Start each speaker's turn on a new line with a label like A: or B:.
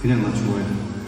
A: 그냥 나 좋아해.